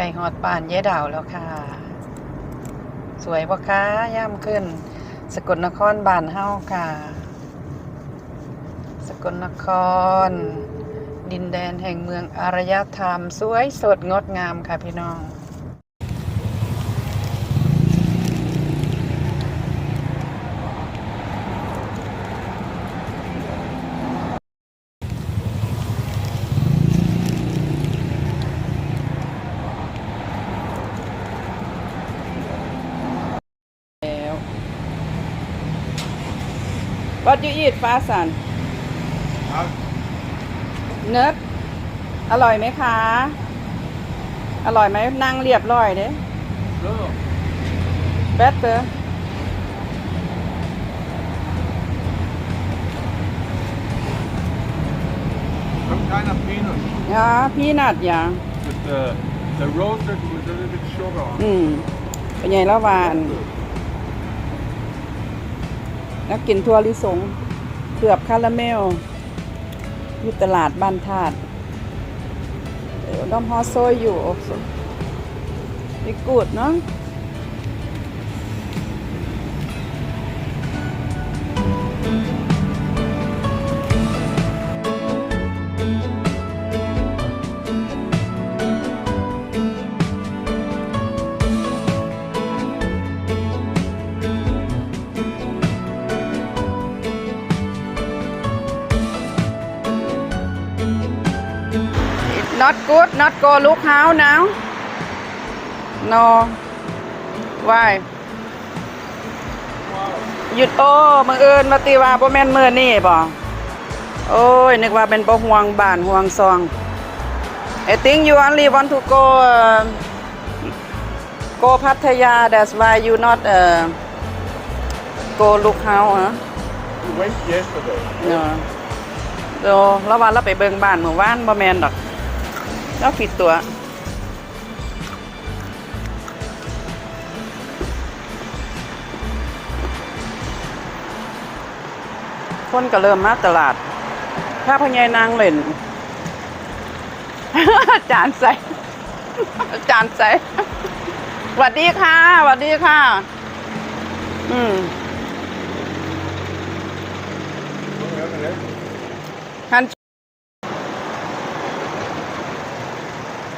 ไก่หอดป่านเย้ดาวแล้วค่ะ สวยปะคะย่ามขึ้น สกลนครบ้านเฮาค่ะ สกลนคร ดินแดนแห่งเมืองอารยธรรม สวยสดงดงามค่ะพี่น้อง แล้ว What you eat ฟ้าสันเนิร์ดอร่อยไหมคะ อร่อยไหมนั่งเรียบร้อยเด้ No, better some kind of peanut อ่าพีนัทอย่าง with the the roasted with a little bit sugar on. อืมเป็นไงละวาน แล้วกินทั่วลิสงเกือบคาราเมลอยู่ตลาดบ้านธาตุเดี๋ยวน้ำฮอโซยอยู่นี่กูดเนาะ not good not go look how now no why หยุดโอ้มืออื่นมาตีว่าบ่แม่นมือนี่บ่โอ้ย นึกว่าเป็นบ่ห่วงบ้านห่วงซอง I think you only want to go uh, go พัทยา that's why you not uh, go look how ฮะ We went yesterday. เนาะโดแล้ววันเราไปเบิ่งบ้านเมื่อวานบ่แม่นดอก แล้วผิดตัว คนก็เริ่มมาตลาด ถ้าพญายนางเล่นจานใส่จานใส่สวัสดีค่ะสวัสดีค่ะ อืม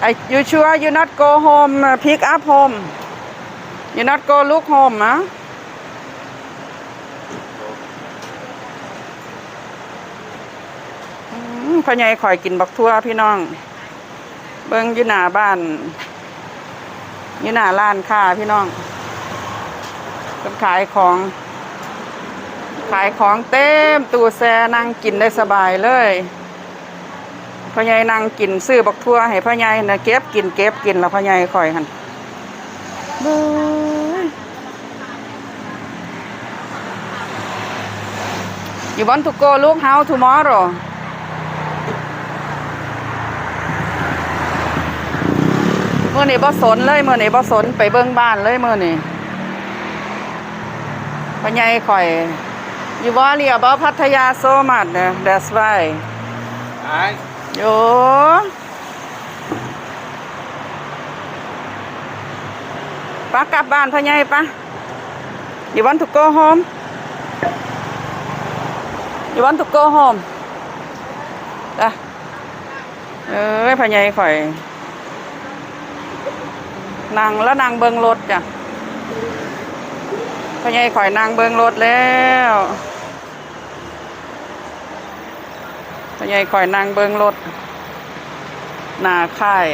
I, you sure you not go home uh, pick up home you not go look home นะพ่อใหญ่คอยกินบักทั่วพี่น้อง เบิ้งอยู่หน้าบ้านอยู่หน้าร้านค้าพี่น้องเป็นขายของ ขายของเต็มตู้แซ่นั่งกินได้สบายเลย พ่อใหญ่นั่งกินซื้อบักทั่วให้พ่อใหญ่นะเก็บกินเก็บกินแล้วพ่อใหญ่คอยหันเบ้ย You want to go look how tomorrow เมื่อนี้บ่สนเลยเมื่อนี้บ่สนไปเบิ่งบ้านเลยเมื่อนี้พ่อใหญ่คอย You worry about พัทยา so much uh, that's why Aye. โยปะกลับบ้านพ่อใหญ่ปะ You want to go home You want to go home จ้ะเอ้ยพ่อใหญ่ข่อยนั่งแล้วนั่งเบิงรถจ้ะพ่อใหญ่ข่อยนั่งเบิงรถแล้ว พ่อใหญ่ข่อยนั่งเบิงรถนาค่าย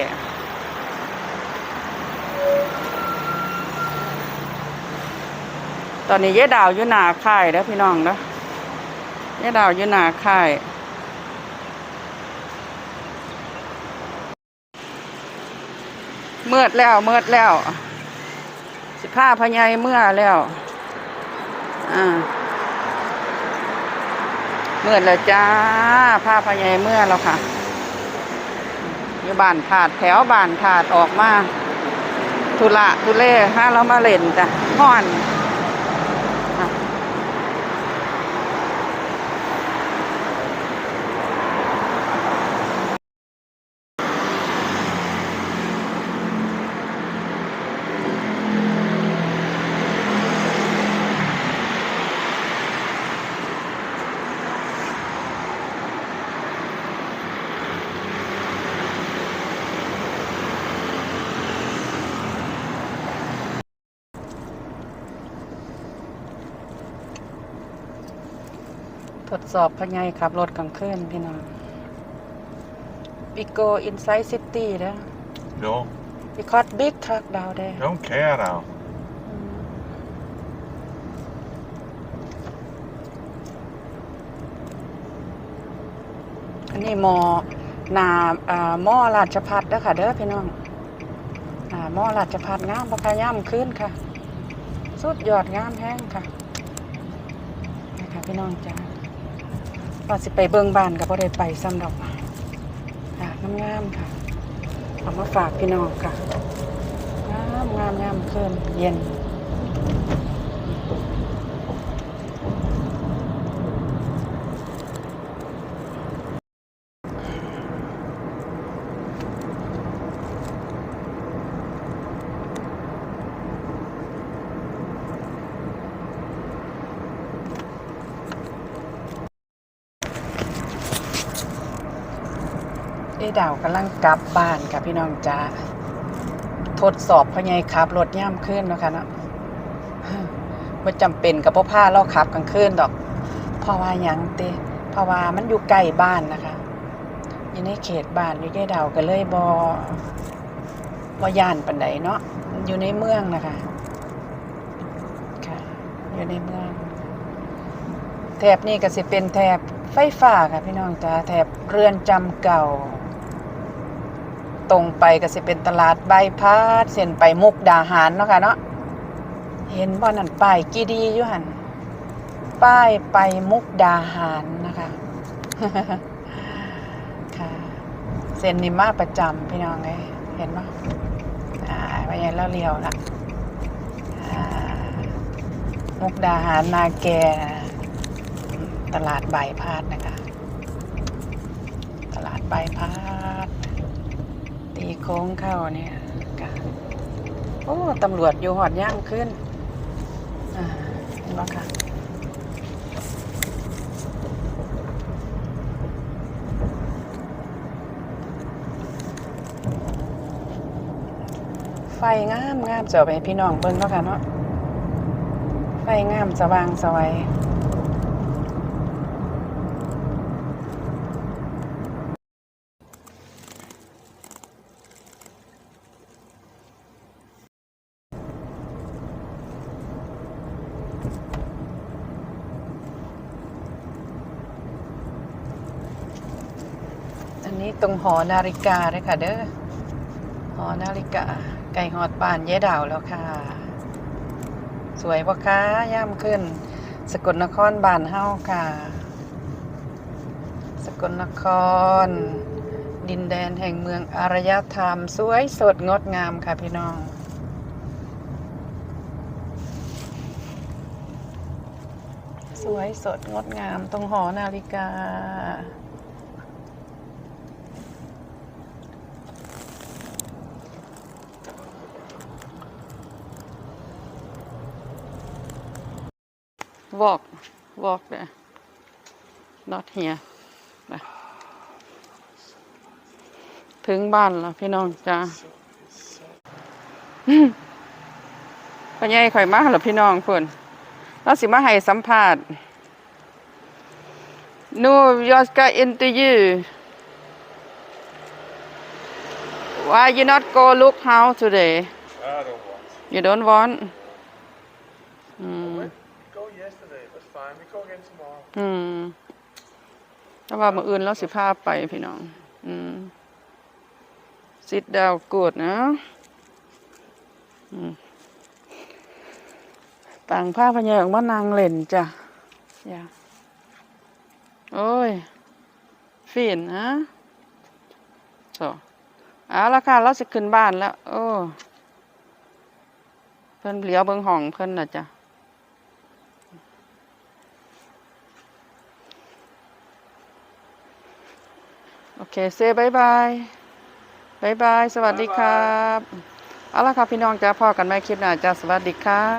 ตอนนี้เย้ดาวอยู่นาค่ายแล้วพี่น้องนะเย้ดาวอยู่นาค่ายเมื่อดแล้วเมื่อดแล้ว สิผ้าพญายเมื่อแล้ว อ่า เมื่อแล้วจ้าผ้าพญายเมื่อแล้วค่ะอยู่บ้านขาดแถวบ้านขาดออกมา ทุละทุเล่ห้าเรามาเล่นจ้ะห่อน สอบพะไงขับรถกลางคืนพี่น้อง We go inside city เด้อ No, because big truck down there don't care now. อันนี้มอนาอ่าหม้อราชพัฒเด้อค่ะเด้อพี่น้องอ่าหม้อราชพัฒงามปะคาย่ำขึ้นค่ะ สุดยอดงามแห้งค่ะนะคะพี่น้องจ้า ว่าสิไปเบื้องบ้านกับพ่ได้ไปซ้ำดอกค่ะงามๆค่ะเอามาฝากพี่น้องค่ะงามงามงามขึ้นเย็น เอ้ดาวกำลังกลับบ้านค่ะพี่น้องจ้าทดสอบพ่อใหญ่ขับรถย่ำขึ้นเนาะคะเนาะม่จำเป็นกับพ่อผ้าเราขับกลางคืนดอก เพราะว่ายังเตเพราะว่ามันอยู่ใกล้บ้านนะคะอยู่ในเขตบ้านอยู่ได้ดาวก็เลยบอบ่ย่านปันใดเนาะอยู่ในเมืองนะคะค่ะ อยู่ในเมือง แถบนี้ก็สิเป็นแถบไฟฟ้าค่ะพี่น้องจ้าแถบเรือนจำเก่า ตรงไปก็สิเป็นตลาดใบพาดเส้นไปมุกดาหารเนาะค่ะเนาะเห็นบ่นั่นป้ายกีดีอยู่หันป้ายไปมุกดาหารนะคะค่ะเส้นนี้มาประจำพี่น้องเลยเห็นบ่อ่าไปยังแล้วเลี้ยวละมุกดาหารนาแกตลาดใบพาดนะคะ ตลาดใบพาด ตีโค้งเข้าเนี่ยค่ะโอ้ตำรวจอยู่หอดย่างขึ้นอ่าเห็นไหมคะไฟงามงามจะเอไปพี่น้องเบิ่งแล้วกันเนาะไฟงามสว่างสวัย นนี้ตรงหอนาฬิกาเลยค่ะเด้อ หอนาฬิกา ไก่หอดป่านเย้ดาวแล้วค่ะ สวยปะคะย่ำขึ้น สกลนครบ้านเฮาค่ะ สกลนคร ดินแดนแห่งเมืองอารยธรรม สวยสดงดงามค่ะพี่น้องสวยสดงดงามตรงหอนาฬิกา walk walk there not here ไปถึงบ้านแล้วพี่น้องจ้าพ่อใหญ่ข่อยมาเหรอพี่น้องเพิ่นเราสิมาให้สัมภาษณ์ No jag ska intervju Why you not go look house today I don't want. You don't want อืม Go yesterday, that's fine. We go again tomorrow. อืมแต่ว่ามืออื่นเราสิพาไปพี่น้อง อืมซิดดาวกดนะอืมต่างผ้าพญาออกมานางเล่นจ้ะอย่าโอ้ยฟินนะโซเอาละค่ะเราสิขึ้นบ้านแล้ว โอ้ เพิ่นเหลียวเบิงห้องเพิ่นน่ะจ้ะ เคเซบายบายบายบาย สวัสดีครับ เอาละครับพี่น้องจ้าพ่อกันไม่คลิปหน้าจ้าสวัสดีครับ